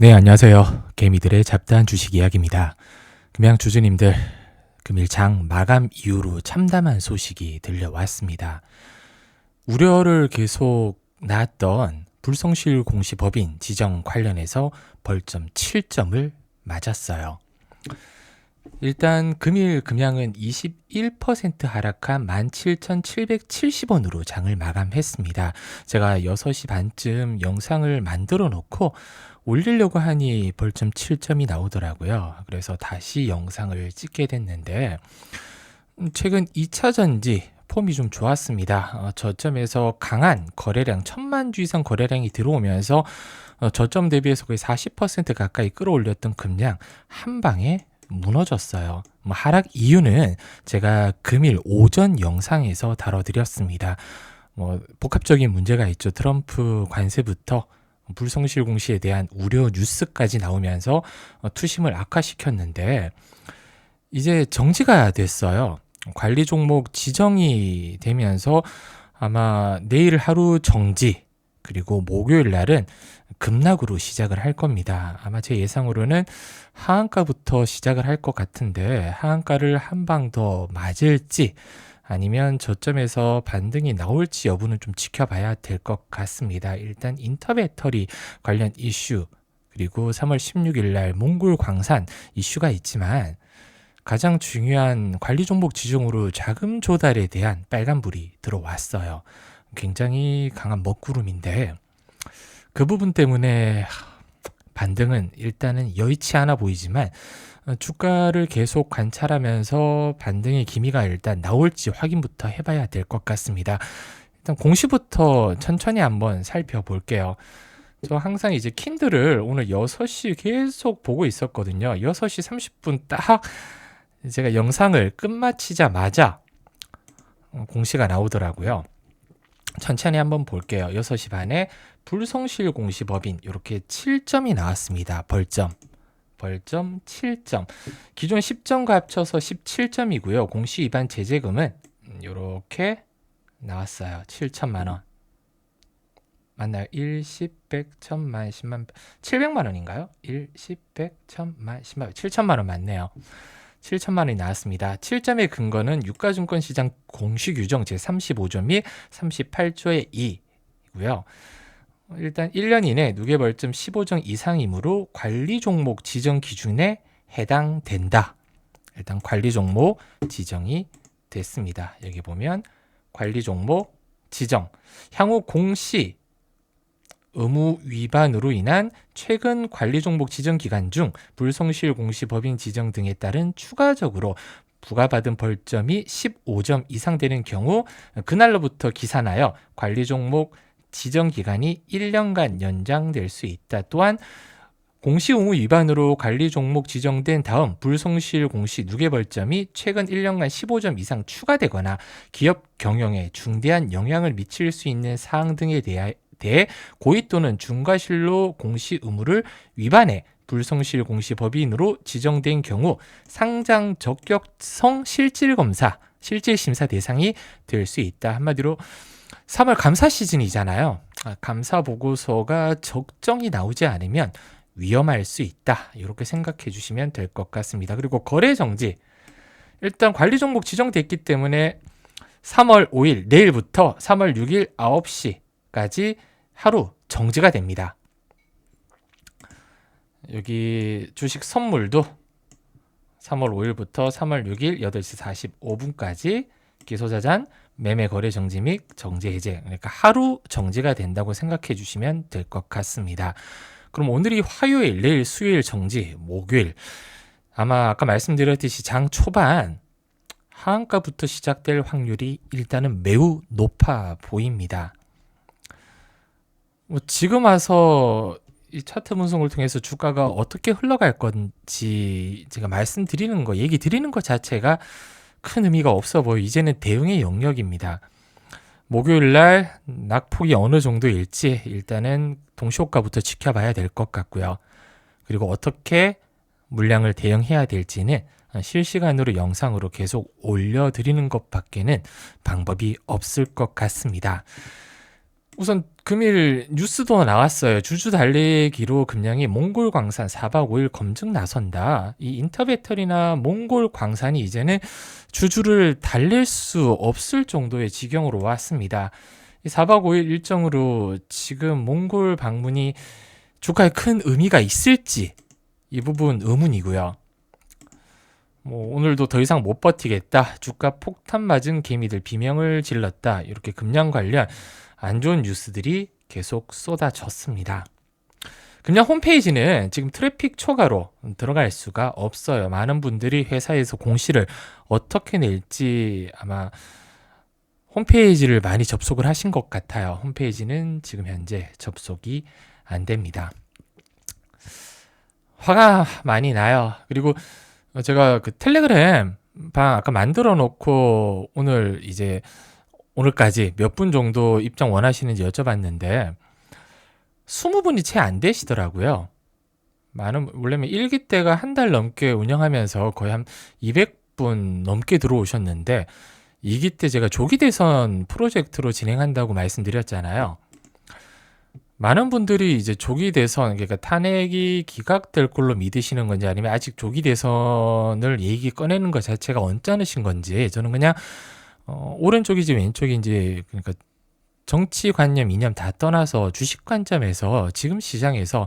네, 안녕하세요. 개미들의 잡다한 주식 이야기입니다. 금양 주주님들, 금일 장 마감 이후로 참담한 소식이 들려왔습니다. 우려를 계속 낳았던 불성실 공시법인 지정 관련해서 벌점 7점을 맞았어요. 일단 금일 금양은 21% 하락한 17,770원으로 장을 마감했습니다. 제가 6시 반쯤 영상을 만들어 놓고 올리려고 하니 벌점 7점이 나오더라고요. 그래서 다시 영상을 찍게 됐는데 음, 최근 2차 전지 폼이 좀 좋았습니다. 어, 저점에서 강한 거래량, 천만 주 이상 거래량이 들어오면서 어, 저점 대비해서 거의 40% 가까이 끌어올렸던 금량 한 방에 무너졌어요. 뭐 하락 이유는 제가 금일 오전 영상에서 다뤄드렸습니다. 뭐 복합적인 문제가 있죠. 트럼프 관세부터 불성실 공시에 대한 우려 뉴스까지 나오면서 어, 투심을 악화시켰는데 이제 정지가 됐어요. 관리 종목 지정이 되면서 아마 내일 하루 정지 그리고 목요일 날은 급락으로 시작을 할 겁니다. 아마 제 예상으로는 하한가부터 시작을 할 것 같은데 하한가를 한 방 더 맞을지 아니면 저점에서 반등이 나올지 여부는 좀 지켜봐야 될 것 같습니다. 일단 인터배터리 관련 이슈 그리고 3월 16일 날 몽골 광산 이슈가 있지만 가장 중요한 관리 종목 지정으로 자금 조달에 대한 빨간불이 들어왔어요. 굉장히 강한 먹구름인데 그 부분 때문에 반등은 일단은 여의치 않아 보이지만 어, 주가를 계속 관찰하면서 반등의 기미가 일단 나올지 확인부터 해봐야 될 것 같습니다. 일단 공시부터 천천히 한번 살펴볼게요. 저 항상 이제 킨들을 오늘 6시 계속 보고 있었거든요. 6시 30분 딱 제가 영상을 끝마치자마자 어, 공시가 나오더라고요. 천천히 한번 볼게요. 6시 반에 불성실 공시 법인 이렇게 7점이 나왔습니다. 벌점. 벌점 7점. 기존 10점과 합쳐서 17점이고요. 공시 위반 제재금은 이렇게 나왔어요. 7천만 원. 맞나요? 1, 10, 100, 1000만, 10만, 700만 원인가요? 1, 10, 100, 1000만, 10만, 7천만 원 맞네요. 7천만 원이 나왔습니다. 7점의 근거는 유가증권시장 공시규정 제35조 및 38조의 2이고요. 일단 1년 이내 누계벌점 15정 이상이므로 관리 종목 지정 기준에 해당된다. 일단 관리 종목 지정이 됐습니다. 여기 보면 관리 종목 지정 향후 공시 의무 위반으로 인한 최근 관리 종목 지정 기간 중 불성실 공시 법인 지정 등에 따른 추가적으로 부과받은 벌점이 15점 이상 되는 경우 그날로부터 기산하여 관리 종목 지정 기간이 1년간 연장될 수 있다. 또한 공시 의무 위반으로 관리 종목 지정된 다음 불성실 공시 누계 벌점이 최근 1년간 15점 이상 추가되거나 기업 경영에 중대한 영향을 미칠 수 있는 사항 등에 대 해 고의 또는 중과실로 공시 의무를 위반해 불성실 공시 법인으로 지정된 경우 상장 적격성 실질 검사, 실질 심사 대상이 될 수 있다. 한마디로 3월 감사 시즌이잖아요. 아, 감사 보고서가 적정이 나오지 않으면 위험할 수 있다. 이렇게 생각해 주시면 될 것 같습니다. 그리고 거래 정지. 일단 관리 종목 지정됐기 때문에 3월 5일 내일부터 3월 6일 9시까지 하루 정지가 됩니다. 여기 주식 선물도 3월 5일부터 3월 6일 8시 45분까지 기소자잔 매매 거래 정지 및 정지 해제 그러니까 하루 정지가 된다고 생각해 주시면 될 것 같습니다. 그럼 오늘이 화요일, 내일 수요일 정지, 목요일 아마 아까 말씀드렸듯이 장 초반 하한가부터 시작될 확률이 일단은 매우 높아 보입니다. 뭐 지금 와서 이 차트 분석을 통해서 주가가 어떻게 흘러갈 건지 제가 말씀드리는 거, 얘기 드리는 것 자체가 큰 의미가 없어 보여. 이제는 대응의 영역입니다. 목요일 날 낙폭이 어느 정도일지 일단은 동시효과부터 지켜봐야 될 것 같고요. 그리고 어떻게 물량을 대응해야 될지는 실시간으로 영상으로 계속 올려드리는 것밖에는 방법이 없을 것 같습니다. 우선 금일 뉴스도 나왔어요. 주주 달리기로 금량이 몽골 광산 4박 5일 검증 나선다. 이 인터배터리나 몽골 광산이 이제는 주주를 달릴 수 없을 정도의 지경으로 왔습니다. 이 4박 5일 일정으로 지금 몽골 방문이 주가에 큰 의미가 있을지 이 부분 의문이고요. 뭐 오늘도 더 이상 못 버티겠다. 주가 폭탄 맞은 개미들 비명을 질렀다. 이렇게 금량 관련 안 좋은 뉴스들이 계속 쏟아졌습니다. 금량 홈페이지는 지금 트래픽 초과로 들어갈 수가 없어요. 많은 분들이 회사에서 공시를 어떻게 낼지 아마 홈페이지를 많이 접속을 하신 것 같아요. 홈페이지는 지금 현재 접속이 안 됩니다. 화가 많이 나요. 그리고 제가 그 텔레그램 방 아까 만들어 놓고 오늘 이제 오늘까지 몇 분 정도 입장 원하시는지 여쭤봤는데 20분이 채 안 되시더라고요. 많은 원래는 1기 때가 한 달 넘게 운영하면서 거의 한 200분 넘게 들어오셨는데 2기 때 제가 조기 대선 프로젝트로 진행한다고 말씀드렸잖아요. 많은 분들이 이제 조기 대선 그러니까 탄핵이 기각될 걸로 믿으시는 건지 아니면 아직 조기 대선을 얘기 꺼내는 것 자체가 언짢으신 건지 저는 그냥 어, 오른쪽이지 왼쪽인지 그러니까 정치 관념, 이념 다 떠나서 주식 관점에서 지금 시장에서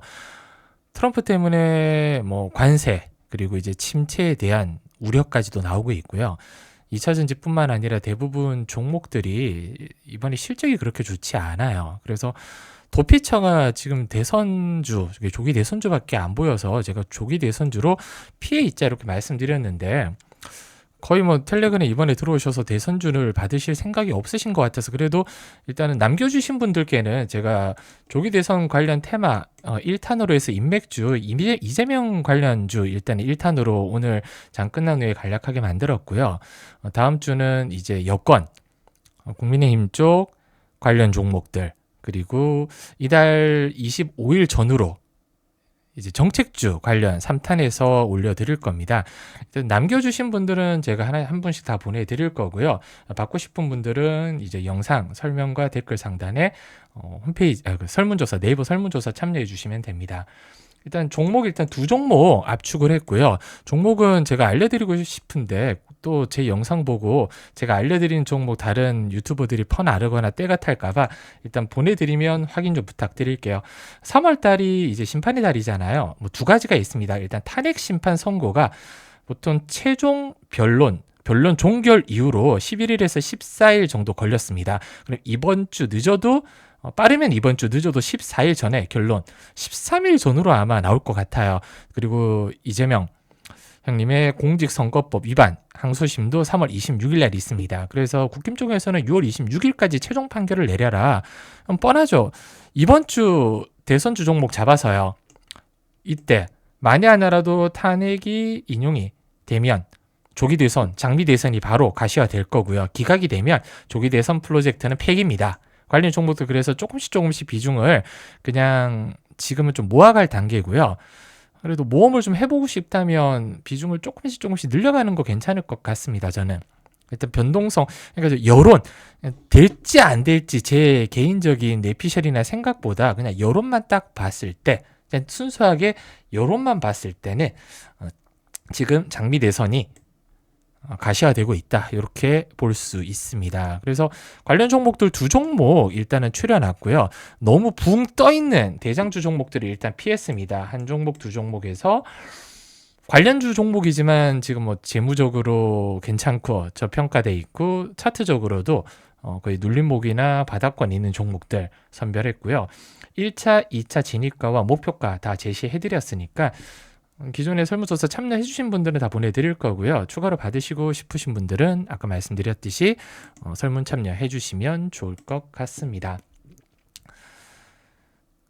트럼프 때문에 뭐 관세 그리고 이제 침체에 대한 우려까지도 나오고 있고요. 2차 전지뿐만 아니라 대부분 종목들이 이번에 실적이 그렇게 좋지 않아요. 그래서 도피처가 지금 대선주, 조기 대선주밖에 안 보여서 제가 조기 대선주로 피해 있자 이렇게 말씀드렸는데 거의 뭐 텔레그램 이번에 들어오셔서 대선주를 받으실 생각이 없으신 것 같아서 그래도 일단은 남겨주신 분들께는 제가 조기 대선 관련 테마 어, 1탄으로 해서 인맥주 이재명 관련주 일단 1탄으로 오늘 장 끝난 후에 간략하게 만들었고요. 어, 다음 주는 이제 여권 어, 국민의힘 쪽 관련 종목들 그리고 이달 25일 전후로 이제 정책주 관련 3탄에서 올려드릴 겁니다. 남겨주신 분들은 제가 하나 한 분씩 다 보내드릴 거고요. 받고 싶은 분들은 이제 영상 설명과 댓글 상단에 어, 홈페이지 아, 그 설문조사 네이버 설문조사 참여해 주시면 됩니다. 일단 종목 일단 두 종목 압축을 했고요. 종목은 제가 알려드리고 싶은데 또 제 영상 보고 제가 알려드린 종목 다른 유튜버들이 퍼나르거나 때가 탈까봐 일단 보내드리면 확인 좀 부탁드릴게요. 3월 달이 이제 심판의 달이잖아요. 뭐 두 가지가 있습니다. 일단 탄핵 심판 선고가 보통 최종 변론 변론 종결 이후로 11일에서 14일 정도 걸렸습니다. 그럼 이번 주 늦어도 어, 빠르면 이번 주 늦어도 14일 전에 결론 13일 전으로 아마 나올 것 같아요. 그리고 이재명 형님의 공직선거법 위반 항소심도 3월 26일 날 있습니다. 그래서 국힘 쪽에서는 6월 26일까지 최종 판결을 내려라. 뻔하죠. 이번 주 대선 주 종목 잡아서요. 이때 만에 하나라도 탄핵이 인용이 되면 조기 대선, 장미 대선이 바로 가시화 될 거고요. 기각이 되면 조기 대선 프로젝트는 폐기입니다. 관련 종목도 그래서 조금씩 조금씩 비중을 그냥 지금은 좀 모아갈 단계고요. 그래도 모험을 좀 해보고 싶다면 비중을 조금씩 조금씩 늘려가는 거 괜찮을 것 같습니다. 저는. 일단 변동성, 그러니까 여론 될지 안 될지 제 개인적인 내피셜이나 생각보다 그냥 여론만 딱 봤을 때, 그냥 순수하게 여론만 봤을 때는 어, 지금 장미 대선이 어, 가시화되고 있다. 이렇게 볼 수 있습니다. 그래서 관련 종목들 두 종목 일단은 추려놨고요. 너무 붕 떠 있는 대장주 종목들을 일단 피했습니다. 한 종목 두 종목에서 관련주 종목이지만 지금 뭐 재무적으로 괜찮고 저평가돼 있고 차트적으로도 어 거의 눌림목이나 바닥권 있는 종목들 선별했고요. 1차, 2차 진입가와 목표가 다 제시해드렸으니까 기존에 설문조사 참여해주신 분들은 다 보내드릴 거고요. 추가로 받으시고 싶으신 분들은 아까 말씀드렸듯이 어, 설문 참여해주시면 좋을 것 같습니다.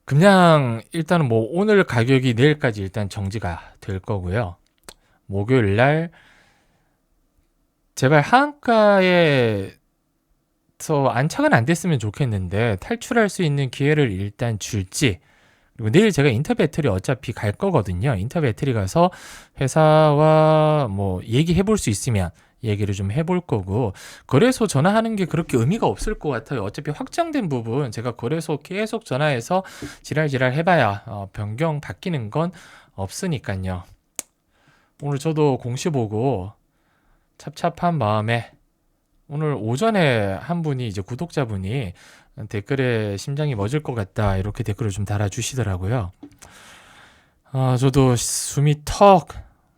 그냥 일단은 뭐 오늘 가격이 내일까지 일단 정지가 될 거고요. 목요일 날 제발 하한가에서 안착은 안 됐으면 좋겠는데 탈출할 수 있는 기회를 일단 줄지 그리고 내일 제가 인터 배터리 어차피 갈 거거든요. 인터 배터리 가서 회사와 뭐 얘기해 볼 수 있으면 얘기를 좀 해볼 거고 거래소 전화하는 게 그렇게 의미가 없을 것 같아요. 어차피 확정된 부분 제가 거래소 계속 전화해서 지랄지랄 해봐야 어, 변경 바뀌는 건 없으니까요. 오늘 저도 공시 보고 찹찹한 마음에 오늘 오전에 한 분이 이제 구독자분이 댓글에 심장이 멎을 것 같다 이렇게 댓글을 좀 달아주시더라고요. 아, 저도 숨이 턱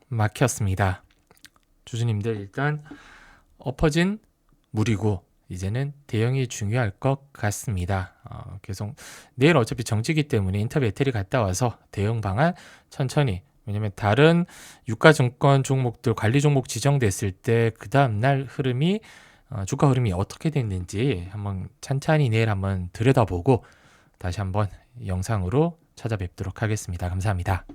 막혔습니다. 주주님들 일단 엎어진 물이고 이제는 대응이 중요할 것 같습니다. 어, 계속 내일 어차피 정지기 때문에 인터뷰 에텔이 갔다 와서 대응 방안 천천히 왜냐면 다른 유가증권 종목들 관리 종목 지정됐을 때 그 다음 날 흐름이 어, 주가 흐름이 어떻게 됐는지 한번 찬찬히 내일 한번 들여다보고 다시 한번 영상으로 찾아뵙도록 하겠습니다. 감사합니다.